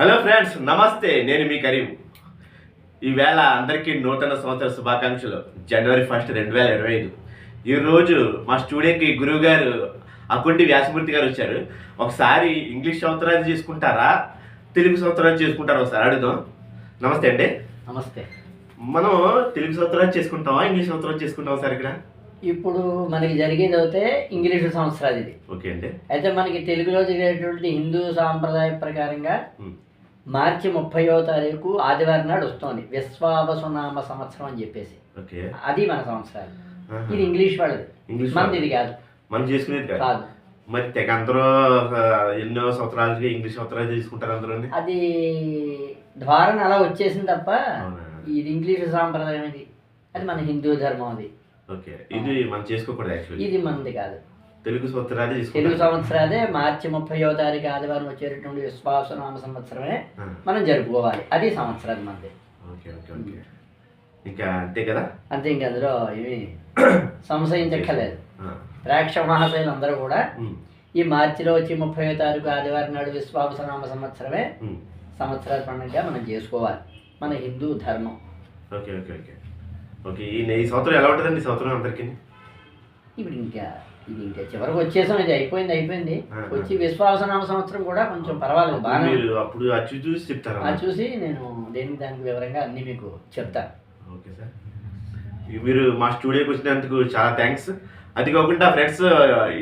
Hello friends నమస్తే నేను మీ కరీం. ఈవేళ అందరికీ నూతన సంవత్సర శుభాకాంక్షలు. జనవరి ఫస్ట్ రెండు వేల ఇరవై ఐదు. ఈరోజు మా స్టూడియోకి గురువు గారు అకుంటి వ్యాసమూర్తి గారు వచ్చారు. ఒకసారి ఇంగ్లీష్ సంవత్సరాలు చేసుకుంటారా? తెలుగు సంవత్సరాలు చేసుకుంటారా ఒకసారి అడుగుదాం. నమస్తే అండి. నమస్తే. మనం తెలుగు సంవత్సరాలు చేసుకుంటామా? ఇంగ్లీష్ సంవత్సరాలు చేసుకుంటామా సార్ ఇక్కడ? ఇప్పుడు మనకి జరిగేది అయితే ఇంగ్లీషు సంవత్సరాలు ఇది. ఓకే అండి. అయితే మనకి తెలుగులో జరిగేటువంటి హిందూ సాంప్రదాయ ప్రకారంగా. మార్చి ముప్పయో తారీఖు ఆదివారం నాడు వస్తుంది. విశ్వావసునామ సంవత్సరం అని చెప్పేసి. అది మన సంవత్సరాలు. ఇది ఇంగ్లీష్ వాళ్ళది. ఇంగ్లీష్ మనది ఇది కాదు. మనం చేసుకునేది కాదు. మరి తెగ అందరూ ఎన్నో సంవత్సరాలకి ఇంగ్లీష్ సంవత్సరాలు తీసుకుంటారు అందరూ అది ద్వారణ అలా వచ్చేసింది తప్ప ఇది ఇంగ్లీషు సాంప్రదాయం ఇది. అది మన హిందూ ధర్మం అది. ఓకే. ఇది మనం చేసుకోకూడదు ఇది మనది కాదు. తెలుగు సంవత్సరాలు తెలుగు తీసుకుంటాం సంవత్సరాదే మార్చి ముప్పయో తారీఖు ఆదివారం వచ్చేటటువంటి విశ్వాసనామ సంవత్సరమే మనం జరుపుకోవాలి. అది సంవత్సరం మనది ఓకే ఓకే ఓకే. ఇంకా అంతే కదా? అంతే ఇంక అందులో ఏమి సంశయించక్కర్లేదు ఆ, ప్రేక్షక మహాశయులు అందరూ కూడా ఈ మార్చిలో వచ్చి ముప్పై తారీఖు ఆదివారం నాడు విశ్వాసనామ సంవత్సరమే సంవత్సరాల పండుగగా మనం చేసుకోవాలి. మన హిందూ ధర్మం. Okay okay okay. ఓకే ఈ సంవత్సరం ఎలా ఉంటుందండి సంవత్సరం అందరికీ? ఇప్పుడు ఇంకా ఇది ఇంకా చివరికి వచ్చేసాం ఇది అయిపోయింది అయిపోయింది. వచ్చి విశ్వాసనామ సంవత్సరం కూడా కొంచెం పర్వాలేదు బాగా మీరు అప్పుడు అచ్చు చూసి చెప్తారా? అది చూసి నేను దేనికి దానికి వివరంగా అన్నీ మీకు చెప్తాను ఓకే సార్. మీరు మా స్టూడియోకి వచ్చినందుకు చాలా థ్యాంక్స్. అది కాకుండా ఫ్రెండ్స్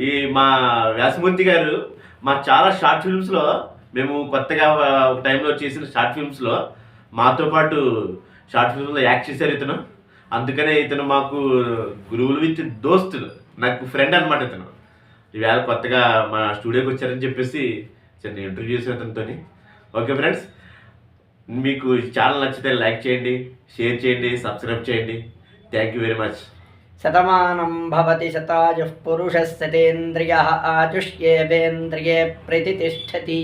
ఈ మా వ్యాసమూర్తి గారు మా చాలా షార్ట్ ఫిల్మ్స్లో మేము కొత్తగా ఒక టైంలో చేసిన షార్ట్ ఫిల్మ్స్లో మాతో పాటు షార్ట్ ఫిల్మ్స్లో యాక్ట్ చేశారు ఇతను. అందుకనే ఇతను మాకు గురువులు విత్ దోస్తులు. నాకు ఫ్రెండ్ అనమాట ఇతను. ఈవేళ కొత్తగా మా స్టూడియోకి వచ్చారని చెప్పేసి చిన్న ఇంటర్వ్యూ చేసిన అతనితో ఓకే ఫ్రెండ్స్ మీకు ఛానల్ నచ్చితే లైక్ చేయండి షేర్ చేయండి సబ్స్క్రైబ్ చేయండి. థ్యాంక్ యూ వెరీ మచ్ శతమానం భవతి శతాయు పురుష సతేంద్రియ ఆయుష్యేవేంద్రియే ప్రతిష్టతి